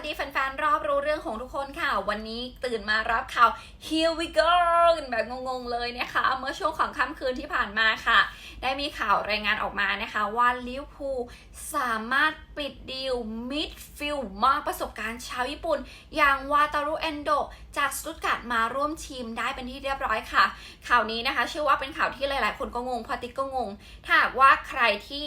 สดีแฟนๆ รอบรู้เรื่องของทุกคนค่ะ วันนี้ตื่นมารับข่าว here we go กันแบบงงๆ เลยนะคะ เมื่อช่วงของค่ำคืนที่ผ่านมาค่ะ ได้มีข่าวรายงานออกมานะคะ ว่าลิเวอร์พูลสามารถ ปิดดีลมิดฟิลมากประสบการณ์ชาวญี่ปุ่น อย่างวาตารุเอนโดจากสตุตการ์ดมาร่วมทีมได้เป็นที่เรียบร้อยค่ะ ข่าวนี้นะคะเชื่อว่าเป็นข่าวที่หลาย ๆ คนก็งงพอติกก็งง ถ้าหากว่าใครที่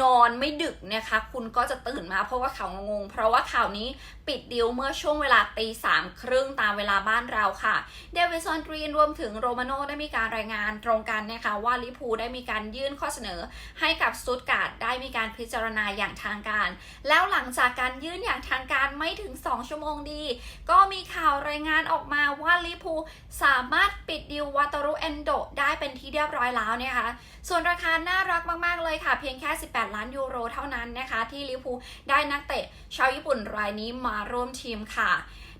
นอนไม่ดึกนะคะ คุณก็จะตื่นมาเพราะว่าข่าวงง เพราะว่าข่าวนี้ปิดดีลเมื่อช่วงเวลาตีสามครึ่งตามเวลาบ้านเราค่ะเดวิสันกรีนรวมถึงโรมาโนได้มีการรายงานตรงกันนะคะว่าลิพูได้มีการยื่นข้อเสนอให้กับสตุตการ์ดได้มีการพิจารณาอย่างทางการแล้วหลังจากการยื่นอย่างทางการไม่ถึง 2 ชั่วโมงดี ก็มีข่าวรายงานออกมาว่าลิพูสามารถปิดดีลวาตรุเอนโดได้เป็นที่เรียบร้อยแล้วนะคะ ส่วนราคาน่ารักมาก ๆ เลยค่ะ เพียงแค่ 18 ล้านยูโรเท่านั้นนะคะ ที่ลิพูได้นักเตะชาวญี่ปุ่นรายนี้มาร่วมทีมค่ะ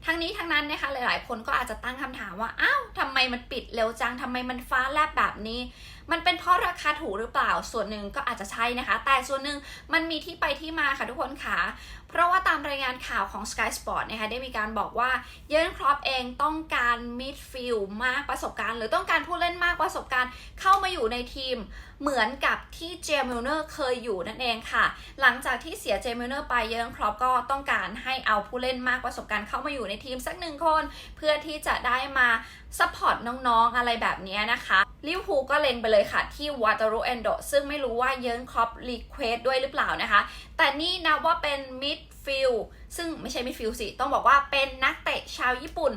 ทั้งนี้ทั้งนั้นนะคะหลายๆ คนก็อาจจะตั้งคำถามว่า อ้าวทำไมมันปิดเร็วจังทำไมมันฟ้าแลบแบบนี้ มันเป็นเพราะราคาถูกหรือเปล่าส่วนหนึ่งก็อาจจะใช่นะคะ แต่ส่วนหนึ่งมันมีที่ไปที่มาค่ะทุกคนค่ะ เพราะว่าตามรายงานข่าวของ Sky Sport นะคะได้มีการบอกว่าเยอร์นครอปเองต้องการมิดฟิลมากประสบการณ์ หรือต้องการผู้เล่นมากประสบการณ์ เข้ามาอยู่ในทีมเหมือนกับที่เจมิลเนอร์เคยอยู่นั่นเองค่ะ หลังจากที่เสียเจมิลเนอร์ไปเยอร์นครอปก็ต้องการให้เอาผู้เล่นมากประสบการณ์เข้ามาอยู่ในทีมสักหนึ่งคน เพื่อที่จะได้มาซัพพอร์ตน้องๆอะไรแบบนี้นะคะ ลิเวอร์พูลก็เล็งไปเลยค่ะ ที่วาตารุเอนโดซึ่งไม่รู้ว่าเยอร์นครอปรีเควสด้วยหรือเปล่านะคะ แต่นี่นับว่าเป็นมิดฟิลซึ่งไม่ใช่มิดฟิลสิ ต้องบอกว่าเป็นนักเตะชาวญี่ปุ่น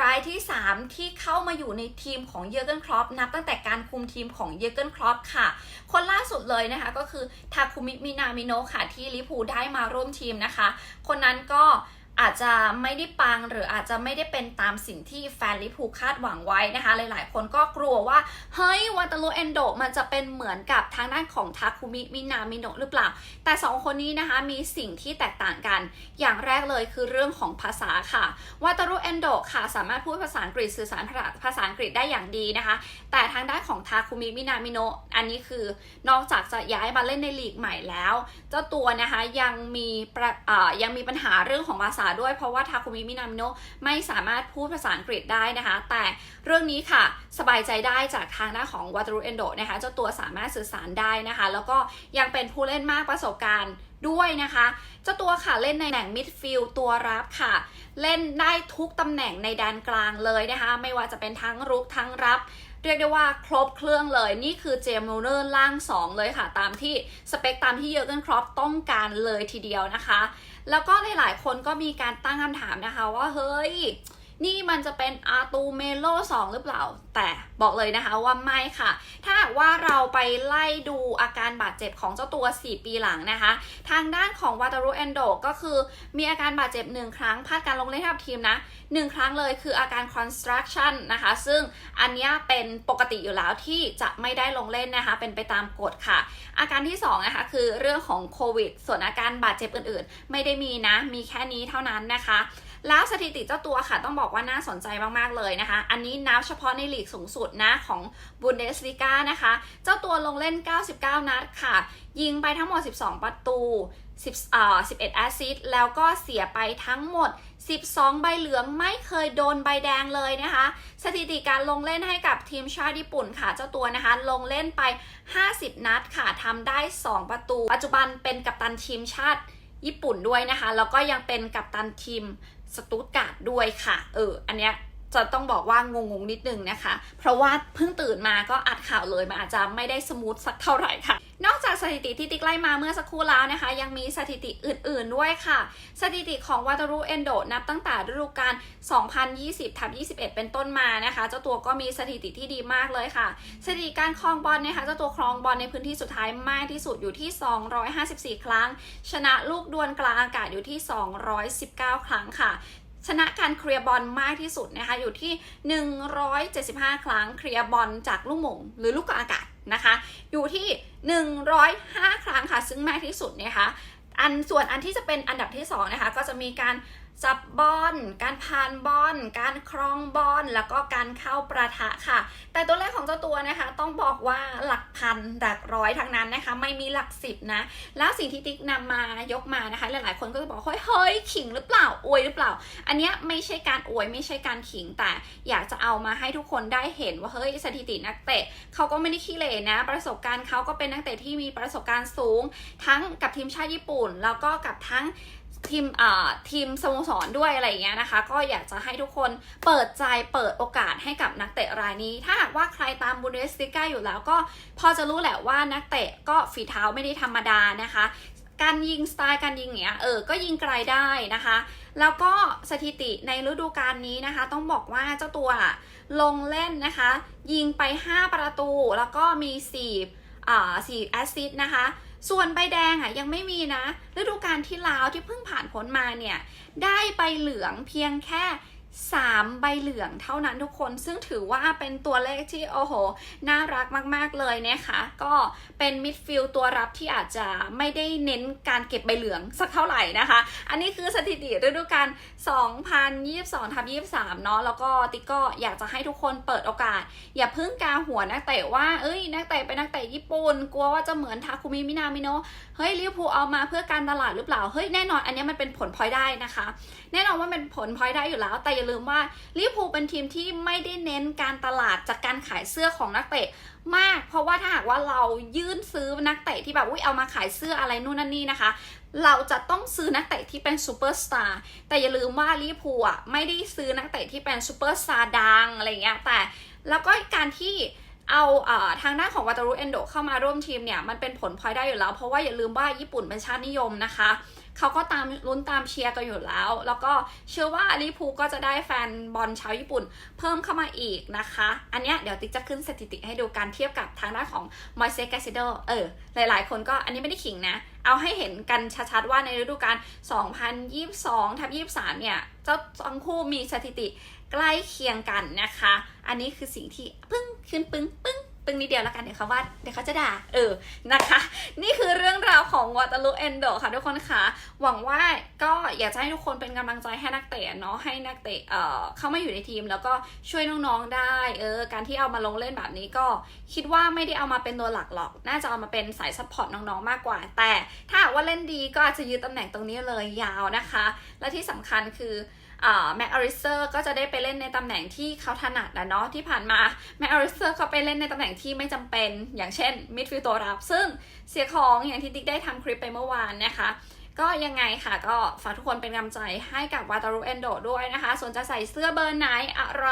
รายที่ 3 ที่เข้ามาอยู่ในทีมของเยอร์เกนครอปนับตั้งแต่การคุมทีมของเยอร์เกนครอปค่ะ คนล่าสุดเลยนะคะก็คือทาคุมิมินามิโนะค่ะที่ลิพูได้มาร่วมทีมนะคะ คนนั้นก็ อาจจะไม่ได้ปังหรืออาจจะไม่ได้เป็นตามสิ่งที่แฟนลิพูคาดหวังไว้นะคะ หลายๆ คนก็กลัวว่า เฮ้ยวาตาโลเอนโดมันจะเป็นเหมือนกับทางด้านของทาคุมิมินามิโนะหรือเปล่า แต่ 2 คนนี้นะคะมีสิ่งที่แตกต่างกัน อย่างแรกเลยคือเรื่องของภาษาค่ะวาตารุเอนโดค่ะสามารถพูดภาษาอังกฤษสื่อสารภาษาอังกฤษได้อย่างดีนะคะ แต่ทางด้านของทาคุมิมินามิโนะอันนี้คือนอกจากจะย้ายมาเล่นในลีกใหม่แล้ว เจ้าตัวนะคะยังมีประยังมีปัญหาเรื่องของภาษาด้วยเพราะว่าทาคุมิมินามิโนะไม่สามารถพูดภาษาอังกฤษได้นะคะ แต่เรื่องนี้ค่ะ สบายใจได้จากทางด้านของวาตรุเอนโดนะคะเจ้าตัวสามารถสื่อสารได้นะคะ แล้วก็ยังเป็นผู้เล่นมากประสบการณ์ด้วยนะคะ เจ้าตัวค่ะเล่นในตำแหน่งมิดฟิลด์ตัวรับค่ะ เล่นได้ทุกตำแหน่งในแดนกลางเลยนะคะ ไม่ว่าจะเป็นทั้งรุกทั้งรับเรียกได้ว่าครบเครื่องเลยนี่คือเจมส์มูเนอร์ล่าง 2 เลยค่ะ ตามที่สเปคตามที่เยอร์เกนครอปต้องการเลยทีเดียวนะคะ แล้วก็หลายๆคนก็มีการตั้งคำถามนะคะว่าเฮ้ย นี่มันจะเป็นอาตูเมโล2หรือเปล่า แต่บอกเลยนะคะว่าไม่ค่ะ ถ้าหากว่าเราไปไล่ดูอาการบาดเจ็บของเจ้าตัว 4 ปีหลังนะคะ ทางด้านของวาตารุเอนโดก็คือมีอาการบาดเจ็บ 1 ครั้งพลาดการลงเล่นกับทีมนะ 1 ครั้งเลยคืออาการ construction นะคะ ซึ่งอันนี้เป็นปกติอยู่แล้วที่จะไม่ได้ลงเล่นนะคะ เป็นไปตามกฎค่ะ อาการที่ 2 นะคะ คือเรื่องของโควิด ส่วนอาการบาดเจ็บอื่นๆ ไม่ได้มีนะ มีแค่นี้เท่านั้นนะคะ แล้วสถิติเจ้าตัวค่ะต้องบอกว่าน่าสนใจมาก ๆ เลยนะคะ อันนี้นับเฉพาะในลีกสูงสุดนะของบุนเดสลิก้านะคะ เจ้าตัวลงเล่น 99 นัดค่ะ ยิงไปทั้งหมด 12 ประตู10อ่า11แอสซิสต์แล้วก็เสียไปทั้งหมด 12 ใบเหลืองไม่เคยโดนใบแดงเลยนะคะ สถิติการลงเล่นให้กับทีมชาติญี่ปุ่นค่ะ เจ้าตัวนะคะ ลงเล่นไป 50 นัดค่ะทำได้ 2 ประตู ปัจจุบันเป็นกัปตันทีมชาติญี่ปุ่นด้วยนะคะ แล้วก็ยังเป็นกัปตันทีม สตูดการ์ดด้วยค่ะ เออ อันเนี้ยจะต้องบอกว่างงๆนิดนึงนะคะ เพราะว่าเพิ่งตื่นมาก็อัดข่าวเลยมันอาจจะไม่ได้สมูทสักเท่าไหร่ค่ะ นอกจากสถิติที่ติ๊กไล่มาเมื่อสักครู่แล้วนะคะ ยังมีสถิติอื่นๆด้วยค่ะ สถิติของวาตารุเอนโดนับตั้งแต่ฤดูกาล 2020ทับ21 เป็นต้นมานะคะ เจ้าตัวก็มีสถิติที่ดีมากเลยค่ะ สถิติการครองบอลนะคะเจ้าตัวครองบอลในพื้นที่สุดท้ายมากที่สุดอยู่ที่ 254 ครั้ง ชนะลูกดวลกลางอากาศอยู่ที่ 219 ครั้งค่ะชนะการเคลียร์บอลมากที่สุดนะคะอยู่ที่ 175 ครั้งเคลียร์บอลจากลูกหม่งหรือลูกกลางอากาศ นะคะ อยู่ที่ 105 ครั้งค่ะ ซึ่งมากที่สุดนะคะ อันส่วนอันที่จะเป็นอันดับที่2นะคะ ก็จะมีการ จับบอล การพานบอล การครองบอล แล้วก็การเข้าประทะค่ะ แต่ตัวเลขของเจ้าตัวนะคะ ต้องบอกว่าหลักพันหลักร้อยทั้งนั้นนะคะ ไม่มีหลักสิบนะ แล้วสิ่งที่ติ๊กนำมายกมานะคะ หลายๆ คนก็จะบอกเฮ้ยเฮ้ยขิงหรือเปล่า อวยหรือเปล่า อันเนี้ยไม่ใช่การอวยไม่ใช่การขิง แต่อยากจะเอามาให้ทุกคนได้เห็นว่าเฮ้ยสถิตินักเตะเขาก็ไม่ได้ขี้เหร่นะ ประสบการณ์เขาก็เป็นนักเตะที่มีประสบการณ์สูง ทั้งกับทีมชาติญี่ปุ่น แล้วก็กับทั้ง ทีมอ่าทีมสโมสรด้วยอะไรอย่างเงี้ยนะคะ ก็อยากจะให้ทุกคนเปิดใจเปิดโอกาสให้กับนักเตะรายนี้ ถ้าหากว่าใครตามบูเดสติก้าอยู่แล้วก็พอจะรู้แหละว่านักเตะก็ฝีเท้าไม่ได้ธรรมดานะคะ การยิงสไตล์การยิงเนี้ยเออก็ยิงไกลได้นะคะ แล้วก็สถิติในฤดูกาลนี้นะคะ ต้องบอกว่าเจ้าตัวลงเล่นนะคะ ยิงไป 5 ประตูแล้วก็มี4อ่า4แอสซิสต์นะคะ ส่วนใบแดงอะยังไม่มีนะฤดูกาลที่แล้วที่เพิ่งผ่านพ้นมาเนี่ย ได้ใบเหลืองเพียงแค่ 3 ใบเหลืองเท่านั้นทุกคนซึ่งถือว่าเป็นตัวเลขที่โอ้โห น่ารักมากๆเลยนะคะ ก็เป็นมิดฟิลด์ตัวรับที่อาจจะไม่ได้เน้นการเก็บใบเหลืองสักเท่าไหร่นะคะ อันนี้คือสถิติฤดูกาล2022ทับ23 เนาะแล้วก็ติ๊กก็อยากจะให้ทุกคนเปิดโอกาส อย่าพิ่งกาหัวนักเตะว่าเอ้ยนักเตะเป็นนักเตะญี่ปุ่น กลัวว่าจะเหมือนทาคุมิมินามิโนะเฮ้ยลิเวอร์พูลเอามาเพื่อการตลาดหรือเปล่าเฮ้ยแน่นอนอันนี้มันเป็นผลพลอยได้นะคะ แน่นอนว่าเป็นผลพลอยได้อยู่แล้วแต่อย่าลืมว่าลิเวอร์พูลเป็นทีมที่ไม่ได้เน้นการตลาดจากการขายเสื้อของนักเตะมาก เพราะว่าถ้าหากว่าเรายื่นซื้อนักเตะที่แบบอุ้ยเอามาขายเสื้ออะไรนู่นนั่นนี่นะคะ เราจะต้องซื้อนักเตะที่เป็นซูเปอร์สตาร์แต่อย่าลืมว่าลิเวอร์พูลอะไม่ได้ซื้อนักเตะที่เป็นซูเปอร์สตาร์ดังอะไรเงี้ยแต่แล้วก็การที่เอาเอ่อทางด้านของวาตารุเอนโดเข้ามาร่วมทีมเนี่ย มันเป็นผลพลอยได้อยู่แล้ว เพราะว่าอย่าลืมว่าญี่ปุ่นเป็นชาตินิยมนะคะ เขาก็ตามลุ้นตามเชียร์กันอยู่แล้ว แล้วก็เชื่อว่าลิพูก็จะได้แฟนบอลชาวญี่ปุ่น เพิ่มเข้ามาอีกนะคะ อันเนี้ยเดี๋ยวติ๊กจะขึ้นสถิติให้ดูการเทียบกับทางด้านของมอยเซกาซิโดเออ หลายๆ คนก็อันนี้ไม่ได้ขิงนะ เอาให้เห็นกันชัดๆว่าในฤดูกาล 2022ทับ23 เนี่ย เจ้าทั้งคู่มีสถิติใกล้เคียงกันนะคะ อันนี้คือสิ่งที่ปึ้งขึ้นปึ้งปึ้ง ปึ้งนิดเดียวแล้วกันเดี๋ยวเขาว่าเดี๋ยวเขาจะด่าเออนะคะ นี่คือเรื่องราวของว a ตา r ุเอนโดค่ะทุกคนค่ะ หวังว่าก็อยากจะให้ทุกคนเป็นกำลังใจให้นักเตะเนาะให้นักเตะเอ่อเข้ามาอยู่ในทีม แล้วก็ช่วยน้องๆได้เออการที่เอามาลงเล่นแบบนี้ก็คิดว่าไม่ได้เอามาเป็นตัวหลักหรอก น่าจะเอามาเป็นสายซัพพอร์ตน้องๆมากกว่า แต่ถ้าว่าเล่นดีก็อาจจะยืนตำแหน่งตรงนี้เลยยาวนะคะ และที่สำคัญคือ แม็กอาริเซอร์ก็จะได้ไปเล่นในตำแหน่งที่เขาถนัดนะเนาะที่ผ่านมาแม็กอาริเซอร์เขาไปเล่นในตำแหน่งที่ไม่จำเป็นอย่างเช่นมิดฟิลด์ตัวรับ ซึ่งเสียของอย่างที่ติ๊กได้ทำคลิปไปเมื่อวานนะคะก็ยังไงค่ะก็ฝากทุกคนเป็นกำลังใจให้กับวาตารุเอนโดด้วยนะคะส่วนจะใส่เสื้อเบอร์ไหนอะไร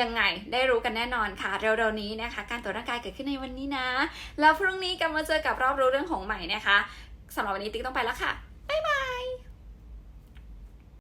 ยังไงได้รู้กันแน่นอนค่ะ เร็วๆนี้นะคะ การตรวจร่างกายเกิดขึ้นในวันนี้นะ แล้วพรุ่งนี้กลับมาเจอกับรอบรู้เรื่องของใหม่นะคะสำหรับวันนี้ติ๊กต้องไปแล้วค่ะ บ๊ายบาย